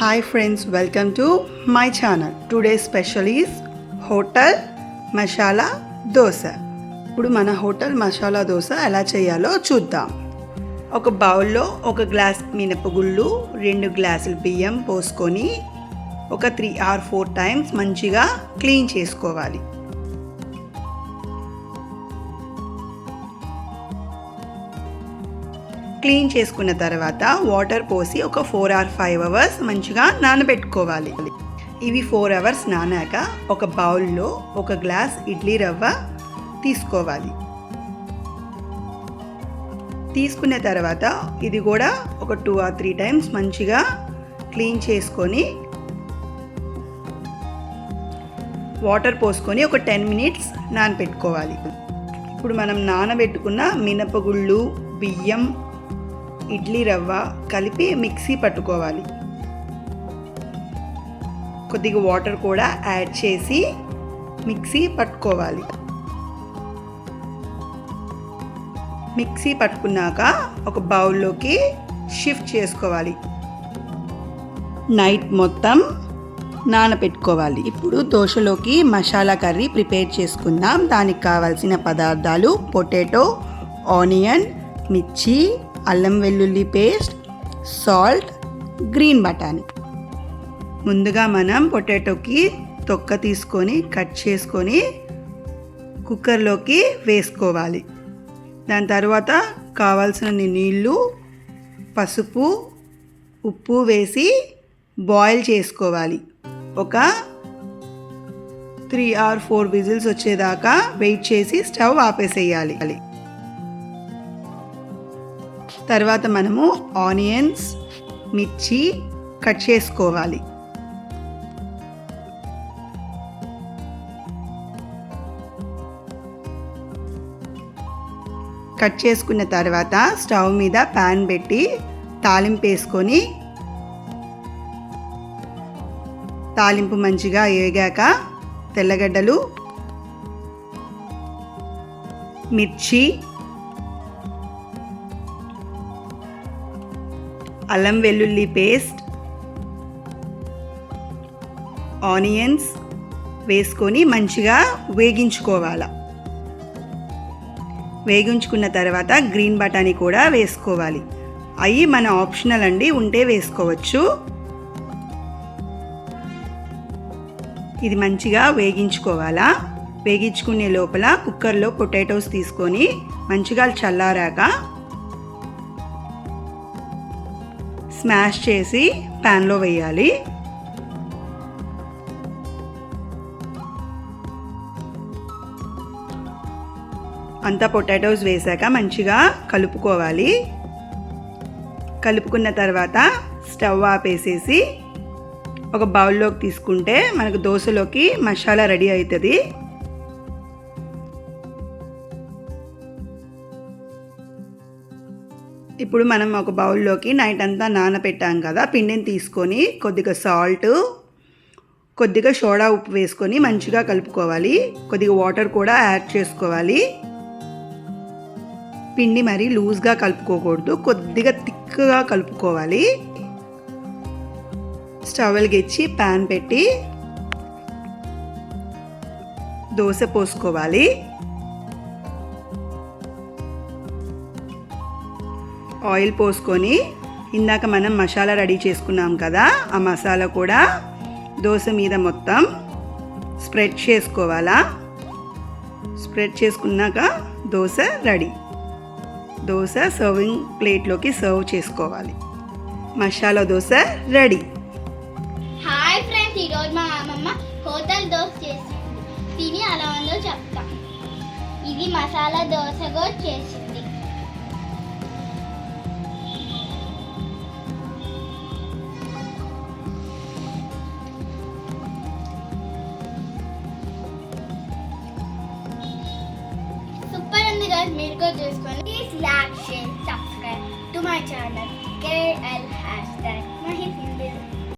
Hi friends welcome to my channel today special is hotel masala dosa ఇప్పుడు మన hotel masala dosa ఎలా చేయాలో చూద్దాం. ఒక బౌల్లో ఒక గ్లాస్ మినపగుళ్ళు రెండు గ్లాసులు బియ్యం పోసుకొని ఒక త్రీ ఆర్ ఫోర్ టైమ్స్ మంచిగా క్లీన్ చేసుకోవాలి. క్లీన్ చేసుకున్న తర్వాత వాటర్ పోసి ఒక ఫోర్ ఆర్ ఫైవ్ అవర్స్ మంచిగా నానబెట్టుకోవాలి. ఇవి ఫోర్ అవర్స్ నానాక ఒక బౌల్లో ఒక గ్లాస్ ఇడ్లీ రవ్వ తీసుకోవాలి. తీసుకున్న తర్వాత ఇది కూడా ఒక టూ ఆర్ త్రీ టైమ్స్ మంచిగా క్లీన్ చేసుకొని వాటర్ పోసుకొని ఒక టెన్ మినిట్స్ నానబెట్టుకోవాలి. ఇప్పుడు మనం నానబెట్టుకున్న మినపగుళ్ళు బియ్యం ఇడ్లీ రవ్వ కలిపి మిక్సీ పట్టుకోవాలి. కొద్దిగా వాటర్ కూడా యాడ్ చేసి మిక్సీ పట్టుకోవాలి. మిక్సీ పట్టుకున్నాక ఒక బౌల్లోకి షిఫ్ట్ చేసుకోవాలి. నైట్ మొత్తం నానపెట్టుకోవాలి. ఇప్పుడు దోశలోకి మసాలా కర్రీ ప్రిపేర్ చేసుకుందాం. దానికి కావాల్సిన పదార్థాలు పొటాటో ఆనియన్ మిర్చి అల్లం వెల్లుల్లి పేస్ట్ సాల్ట్ గ్రీన్ బఠానీ. ముందుగా మనం పొటాటోకి తొక్క తీసుకొని కట్ చేసుకొని కుక్కర్లోకి వేసుకోవాలి. దాని తర్వాత కావాల్సిన నీళ్ళు పసుపు ఉప్పు వేసి బాయిల్ చేసుకోవాలి. ఒక త్రీ ఆర్ ఫోర్ విజిల్స్ వచ్చేదాకా వెయిట్ చేసి స్టవ్ ఆపేసేయాలి. తర్వాత మనము ఆనియన్స్ మిర్చి కట్ చేసుకోవాలి. కట్ చేసుకున్న తర్వాత స్టవ్ మీద ప్యాన్ పెట్టి తాలింపు వేసుకొని తాలింపు మంచిగా వేగాక తెల్లగడ్డలు మిర్చి అల్లం వెల్లుల్లి పేస్ట్ ఆనియన్స్ వేసుకొని మంచిగా వేగించుకోవాలి. వేగించుకున్న తర్వాత గ్రీన్ బఠానీ కూడా వేసుకోవాలి. అవి మన ఆప్షనల్ అండి ఉంటే వేసుకోవచ్చు. ఇది మంచిగా వేగించుకోవాలా. వేగించుకునే లోపల కుక్కర్లో పొటాటోస్ తీసుకొని మంచిగా చల్లారాక స్మాష్ చేసి ప్యాన్లో వేయాలి. అంతా పొటాటోస్ వేసాక మంచిగా కలుపుకోవాలి. కలుపుకున్న తర్వాత స్టవ్ ఆపేసేసి ఒక బౌల్లోకి తీసుకుంటే మనకు దోశలోకి మసాలా రెడీ అవుతుంది. ఇప్పుడు మనం ఒక బౌల్లోకి నైట్ అంతా నానపెట్టాం కదా పిండిని తీసుకొని కొద్దిగా సాల్ట్ కొద్దిగా సోడా ఉప్పు వేసుకొని మంచిగా కలుపుకోవాలి. కొద్దిగా వాటర్ కూడా యాడ్ చేసుకోవాలి. పిండి మరి లూజ్గా కలుపుకోకూడదు కొద్దిగా థిక్గా కలుపుకోవాలి. స్టవ్ వెలిగించి ప్యాన్ పెట్టి దోశ పోసుకోవాలి. ఆయిల్ పోసుకొని ఇందాక మనం మసాలా రెడీ చేసుకున్నాం కదా ఆ మసాలా కూడా దోశ మీద మొత్తం స్ప్రెడ్ చేసుకోవాలా? స్ప్రెడ్ చేసుకున్నాక దోశ రెడీ. దోశ సర్వింగ్ ప్లేట్లోకి సర్వ్ చేసుకోవాలి. Masala dosa ready. Hi friends ఈరోజు మా అమ్మమ్మ హోటల్ దోశ చేసింది. తిని అలా ఉందో చెప్తాం. ఇది మసాలా దోశ కూడా చేసింది. సూపర్ ఉంది కదా మీరు కూడా చేసుకోండి please like share subscribe to my channel KL hashtag